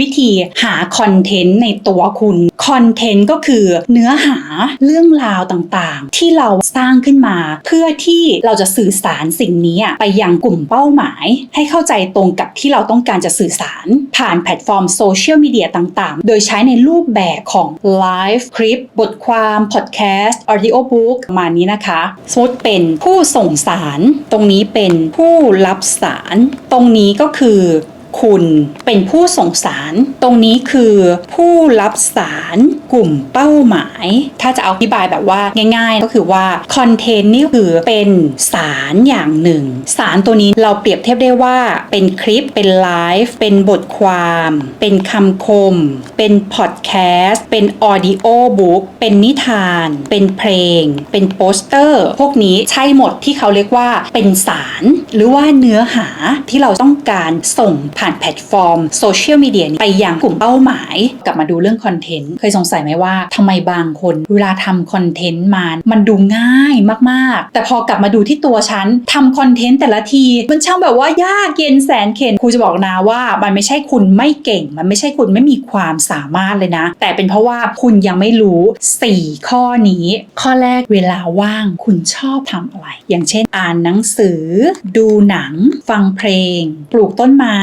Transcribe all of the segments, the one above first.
วิธีหาคอนเทนต์ในตัวคุณคอนเทนต์ก็คือเนื้อหาเรื่องราวต่างๆ ที่เราสร้างขึ้นมา เพื่อที่เราจะสื่อสารสิ่งนี้ไปยังกลุ่มเป้าหมาย ให้เข้าใจตรงกับที่เราต้องการจะสื่อสาร ผ่านแพลตฟอร์มโซเชียลมีเดียต่างๆ โดยใช้ในรูปแบบของไลฟ์คลิป บทความพอดแคสต์ออดิโอบุ๊กประมาณนี้นะคะ สมมติเป็นผู้ส่งสาร ตรงนี้เป็นผู้รับสาร ตรงนี้ก็คือ คุณเป็นผู้ส่งสาร ตรงนี้คือผู้รับสาร กลุ่มเป้าหมาย ถ้าจะเอาอธิบายแบบว่าง่าย ๆ ก็คือว่าคอนเทนต์นี่คือเป็นสารอย่างหนึ่ง สารตัวนี้เราเปรียบเทียบได้ว่าเป็นคลิปเป็นไลฟ์เป็นบทความ เป็นคำคม เป็นพอดแคสต์เป็นออดิโอบุ๊กเป็นนิทาน เป็นเพลง เป็นโปสเตอร์ พวกนี้ใช่หมดที่เขาเรียกว่าเป็นสาร หรือว่าเนื้อหาที่เราต้องการส่งผ่านแพลตฟอร์มโซเชียลมีเดียไปยังกลุ่มเป้าหมาย กลับมาดูเรื่องคอนเทนต์เคยสงสัยไหมว่าทำไมบางคนเวลาทำคอนเทนต์มามันดูง่ายมากๆ แต่พอกลับมาดูที่ตัวฉันทำคอนเทนต์แต่ละที มันช่างแบบว่ายากเย็นแสนเข็ญครูจะบอกนะว่ามันไม่ใช่คุณไม่เก่ง มันไม่ใช่คุณไม่มีความสามารถเลยนะ แต่เป็นเพราะว่าคุณยังไม่รู้ 4 ข้อนี้ ข้อแรกเวลาว่างคุณชอบทำอะไร อย่างเช่น อ่านหนังสือ ดูหนัง ฟังเพลง ปลูกต้นไม้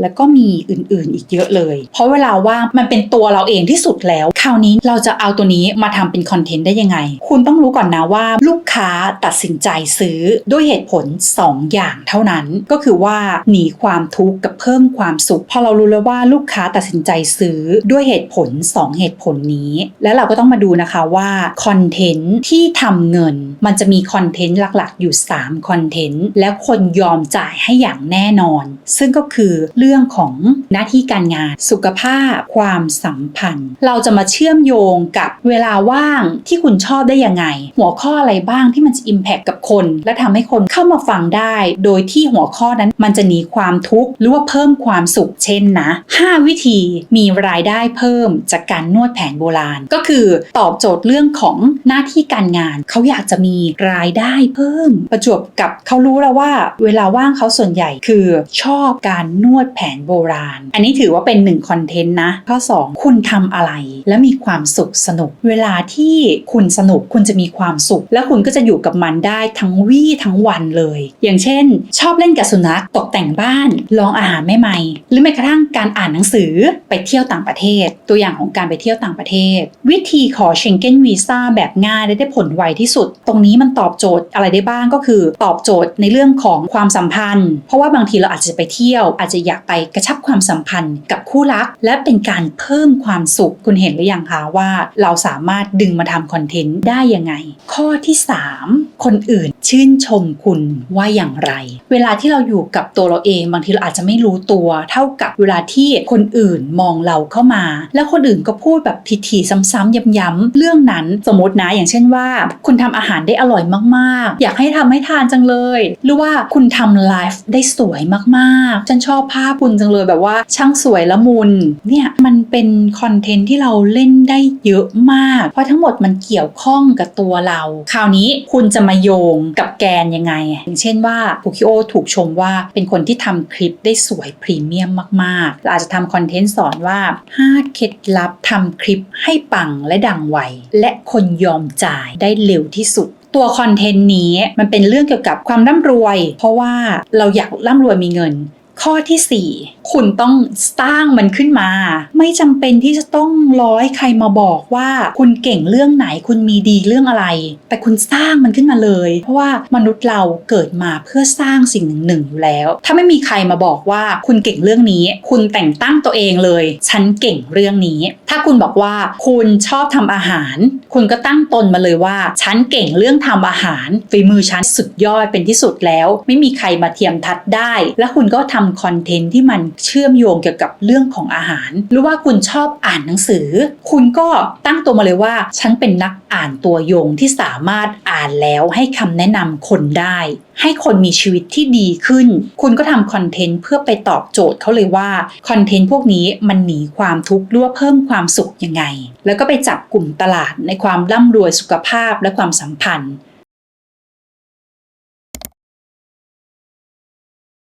แล้วก็มีอื่นๆ อีกเยอะเลย เพราะเวลาว่างมันเป็นตัวเราเองที่สุดแล้วคาวนี้เราจะเอาตัวนี้มาทำเป็นคอนเทนต์ได้ยังไง คุณต้องรู้ก่อนนะว่าลูกค้าตัดสินใจซื้อด้วยเหตุผล 2 อย่างเท่านั้นก็คือว่าหนีความทุกข์กับเพิ่มความสุขพอเรารู้แล้วว่าลูกค้าตัดสินใจซื้อด้วยเหตุผล 2 เหตุผลนี้ แล้วเราก็ต้องมาดูนะคะว่าคอนเทนต์ที่ทำเงิน มันจะมีคอนเทนต์หลักๆ อยู่3คอนเทนต์แล้วคนยอมจ่ายให้อย่างแน่นอน ซึ่งก็คือเรื่องของหน้าที่การงานสุขภาพ ความสัมพันธ์ เราจะมาเชื่อื่อมโยงกับเวลาว่างที่คุณชอบได้ยังไง หัวข้ออะไรบ้างที่มันจะ impact กับคน และทำให้คนเข้ามาฟังได้ โดยที่หัวข้อนั้นมันจะหนีความทุกข์หรือว่าเพิ่มความสุขเช่นนะ 5 วิธีมีรายได้เพิ่มจากการนวดแผนโบราณ ก็คือตอบโจทย์เรื่องของหน้าที่การงาน เขาอยากจะมีรายได้เพิ่ม ประจวบกับเขารู้แล้วว่า เวลาว่างเขาส่วนใหญ่คือชอบการนวดแผนโบราณ อันนี้ถือว่าเป็นหนึ่งคอนเทนต์นะข้อ 2 คุณทำอะไรและมีความสุขสนุก เวลาที่คุณสนุกคุณจะมีความสุข และคุณก็จะอยู่กับมันได้ทั้งวี่ทั้งวันเลย อย่างเช่น ชอบเล่นกับสุนัขตกแต่งบ้าน ลองอาหารใหม่ๆหรือแม้กระทั่งการอ่านหนังสือไปเที่ยวต่างประเทศ ตัวอย่างของการไปเที่ยวต่างประเทศ วิธีขอเชงเก้นวีซ่าแบบง่ายและได้ผลไวที่สุด ตรงนี้มันตอบโจทย์อะไรได้บ้างก็คือ ตอบโจทย์ในเรื่องของความสัมพันธ์ เพราะว่าบางทีเราอาจจะไปเที่ยว อาจจะอยากไปกระชับความสัมพันธ์กับคู่รัก และเป็นการเพิ่มความสุขคุณเห็นหรือยังคะว่าเราสามารถดึงมาทำคอนเทนต์ได้ยังไง ข้อที่ 3 คนอื่นชื่นชมคุณว่าอย่างไร เวลาที่เราอยู่กับตัวเราเองบางทีเราอาจจะไม่รู้ตัว เท่ากับเวลาที่คนอื่นมองเราเข้ามา แล้วคนอื่นก็พูดแบบทีๆซ้ำๆย้ำๆเรื่องนั้นสมมตินะอย่างเช่นว่า คุณทำอาหารได้อร่อยมากๆ อยากให้ทำให้ทานจังเลย หรือว่าคุณทำไลฟ์ได้สวยมากๆฉันชอบภาพคุณจังเลยแบบว่าช่างสวยละมุนเนี่ยมันเป็นคอนเทนต์ที่เราเล่นได้เยอะมาก เพราะทั้งหมดมันเกี่ยวข้องกับตัวเรา คราวนี้คุณจะมาโยงกับแกนยังไง อย่างเช่นว่าปุคิโอถูกชมว่าเป็นคนที่ทำคลิปได้สวยพรีเมียมมากๆเราอาจจะทำคอนเทนต์สอนว่า 5 เคล็ดลับทำคลิปให้ปังและดังไว และคนยอมจ่ายได้เร็วที่สุดตัวคอนเทนต์นี้มันเป็นเรื่องเกี่ยวกับความร่ำรวย เพราะว่าเราอยากร่ำรวยมีเงิน ข้อทีสี่4 คุณต้องสร้างมันขึ้นมา ไม่จำเป็นที่จะต้อง ร้อยใครมาบอกว่าคุณเก่งเรื่องไหนคุณมีดีเรื่องอะไร แต่คุณสร้างมันขึ้นมาเลย เพราะว่ามนุษย์เราเกิดมาเพื่อสร้างสิ่งหนึ่งหนึ่งอยู่แล้ว ถ้าไม่มีใครมาบอกว่าคุณเก่งเรื่องนี้ คุณแต่งตั้งตัวเองเลย ฉันเก่งเรื่องนี้ ถ้าคุณบอกว่าคุณชอบทำอาหาร คุณก็ตั้งตนมาเลยว่า ฉันเก่งเรื่องทำอาหารฝีมือฉันสุดยอดเป็นที่สุดแล้ว ไม่มีใครมาเทียมทัดได้ และคุณก็ทำคอนเทนต์ที่มันเชื่อมโยงเกี่ยวกับเรื่องของอาหาร หรือว่าคุณชอบอ่านหนังสืสือ คุณก็ตั้งตัวมาเลยว่า ฉันเป็นนักอ่านตัวยงที่สามารถอ่านแล้วให้คำแนะนำคนได้ ให้คนมีชีวิตที่ดีขึ้น คุณก็ทำคอนเทนต์เพื่อไปตอบโจทย์เขาเลยว่าคอนเทนต์พวกนี้มันหนีความทุกข์หรือว่าเพิ่มความสุขยังไง แล้วก็ไปจับกลุ่มตลาดในความร่ำรวยสุขภาพและความสัมพันธ์